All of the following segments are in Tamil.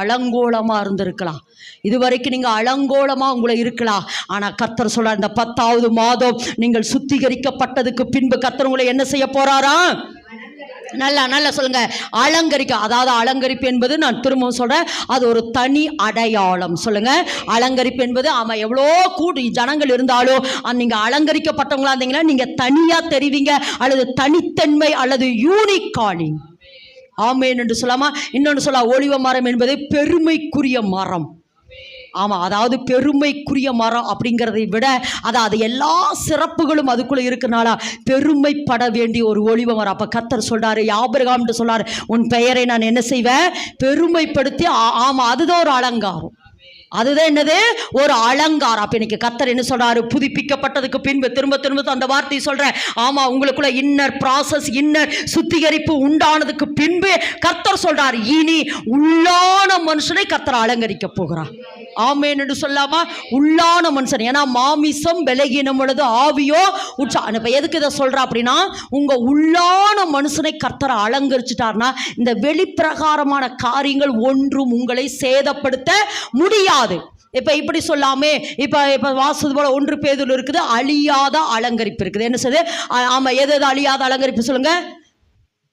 அலங்கோலமா இருந்திருக்கலாம். இதுவரைக்கும் நீங்க அலங்கோலமா உங்களை இருக்கலாம். ஆனா கத்தர் சொல்றார் இந்த பத்தாவது மாதம் நீங்கள் சுத்திகரிக்கப்பட்டதுக்கு பின்பு கத்தர் உங்களை என்ன செய்ய போறாரா? நல்லா நல்லா சொல்லுங்க. அலங்கரிக்க அதாவது அலங்கரிப்பு என்பது நான் திரும்பவும் சொல்றேன் அது ஒரு தனி அடையாளம். சொல்லுங்க. அலங்கரிப்பு என்பது ஆமா எவ்வளோ கூடி ஜனங்கள் இருந்தாலும் நீங்கள் நீங்க அலங்கரிக்கப்பட்டவங்களா இருந்தீங்கன்னா நீங்க தனியா தெரிவிங்க அல்லது தனித்தன்மை அல்லது யூனிக் காலிங் ஆமேன் என்று சொல்லாமா? இன்னொன்று சொல்லலாம் ஒளிவ மரம் என்பது பெருமைக்குரிய மரம். ஆமாம் அதாவது பெருமைக்குரிய மரம் அப்படிங்கிறதை விட அதாவது எல்லா சிறப்புகளும் அதுக்குள்ளே இருக்கனால பெருமைப்பட வேண்டிய ஒரு ஒளிவ மரம். அப்போ கத்தர் சொல்றாரு யாபரகாம்ட்டு சொல்கிறார் உன் பெயரை நான் என்ன செய்வேன்? பெருமைப்படுத்தி ஆ- அதுதான் ஒரு அலங்காரம். அதுதான் என்னது? ஒரு அலங்காரம். அப்ப இன்னைக்கு கத்தர் என்ன சொல்றாரு? புதுப்பிக்கப்பட்டதுக்கு பின்பு திரும்ப திரும்ப அந்த வார்த்தையை சொல்றேன். ஆமா உங்களுக்குள்ள இன்னர் ப்ராசஸ் இன்னர் சுத்திகரிப்பு உண்டானதுக்கு பின்பு கத்தர் சொல்றாரு. இனி உள்ளான மனுஷனை கத்தர் அலங்கரிக்க போகிறார். ஆமேன் என்று சொல்லாமா? உள்ளான மனுஷன். ஏன்னா மாமிசம் விலகினம் பொழுது ஆவியோ உற்சா இப்போ எதுக்கு இதை சொல்கிறா அப்படின்னா உங்கள் உள்ளான மனுஷனை கர்த்தரை அலங்கரிச்சிட்டார்னா இந்த வெளிப்பிரகாரமான காரியங்கள் ஒன்றும் உங்களை சேதப்படுத்த முடியாது. இப்போ இப்படி சொல்லாமே இப்போ இப்போ வாசது போல் ஒன்று பேதில் இருக்குது அழியாத அலங்கரிப்பு இருக்குது. என்ன சொல்லுது ஆ- எது எது அழியாத அலங்கரிப்பு சொல்லுங்கள்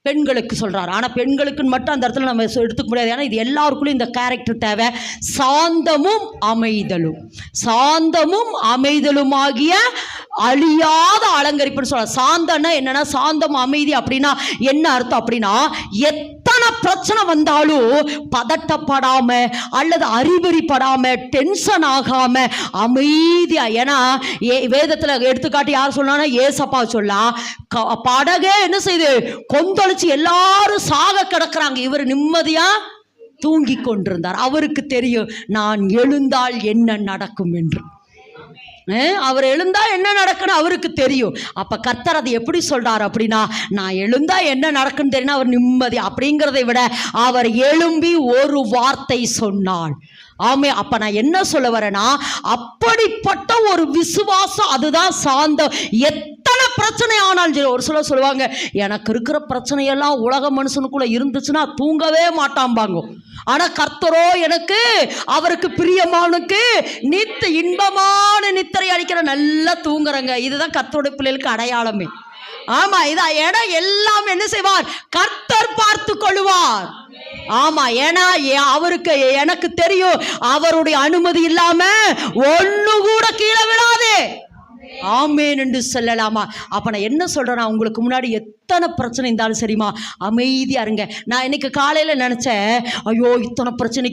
பெண்களுக்கு சொல்கிறார் ஆனால் பெண்களுக்குன்னு மட்டும் அந்த இடத்துல நம்ம எடுத்துக்க முடியாது. ஏன்னா இது எல்லாருக்குள்ளயும் இந்த கேரக்டர் தேவை. சாந்தமும் அமைதலும். சாந்தமும் அமைதலுமாகிய அழியாத அலங்கரிப்புன்னு சொல்ற சாந்தம்னா என்னென்னா சாந்தம் அமைதி அப்படின்னா என்ன அர்த்தம் அப்படின்னா எத் பிரச்சனை வந்தாலும் பதட்டப்படாம அல்லது அறிவறிப்படாம டென்ஷன் ஆகாம அமைதியா. ஏன்னா ஏ- வேதத்துல எடுத்துக்காட்டி யார் சொன்னா ஏசப்பா சொல்லா க- படகே என்ன செய்யுது கொந்தளிச்சு எல்லாரும் சாக கிடக்குறாங்க. இவர் நிம்மதியா தூங்கி கொண்டிருந்தார். அவருக்கு தெரியும் நான் எழுந்தால் என்ன நடக்கும் என்று. அவர் எழுந்தா என்ன நடக்குன்னு அவருக்கு தெரியும். அப்ப கர்த்தர் அதை எப்படி சொல்றாரு அப்படின்னா நான் எழுந்தா என்ன நடக்குன்னு தெரியும் அவர் நிம்மதி அப்படிங்கிறதை விட அவர் எழும்பி ஒரு வார்த்தை சொன்னாள். ஆமே அப்ப நான் என்ன சொல்ல வரேன்னா அப்படிப்பட்ட ஒரு விசுவாசம் அதுதான் சாந்தம். எத் பிரச்சனை ஆனாலும் சரி ஒரு சிலர் சொல்லுவாங்க எனக்கு இருக்கிற பிரச்சனையெல்லாம் உலக மனுஷனுக்குள்ள இருந்துச்சுன்னா தூங்கவே மாட்டாம்பாங்க. ஆனால் கர்த்தரோ எனக்கு அவருக்கு பிரியமானுக்கு நித்த இன்பமான நித்திரை அடிக்கிற நல்லா தூங்குறங்க. இதுதான் கர்த்தருடைய பிள்ளைகளுக்கு அடையாளமே. ஆமா இதான் இடம் எல்லாம் என்ன செய்வார்? கர்த்தர் பார்த்து கொள்வார் ஆமா ஏன்னா அவருக்கு எனக்கு தெரியும் அவருடைய அனுமதி இல்லாம ஒண்ணு கூட கீழே விழாதே. ஆமேன் என்று சொல்லலாமா? அப்ப நான் என்ன சொல்கிறேன்னா உங்களுக்கு முன்னாடி எத்தனை பிரச்சனை இருந்தாலும் சரிம்மா அமைதியா இருங்க. நான் இன்னைக்கு காலையில் நினச்சேன் ஐயோ இத்தனை பிரச்சனை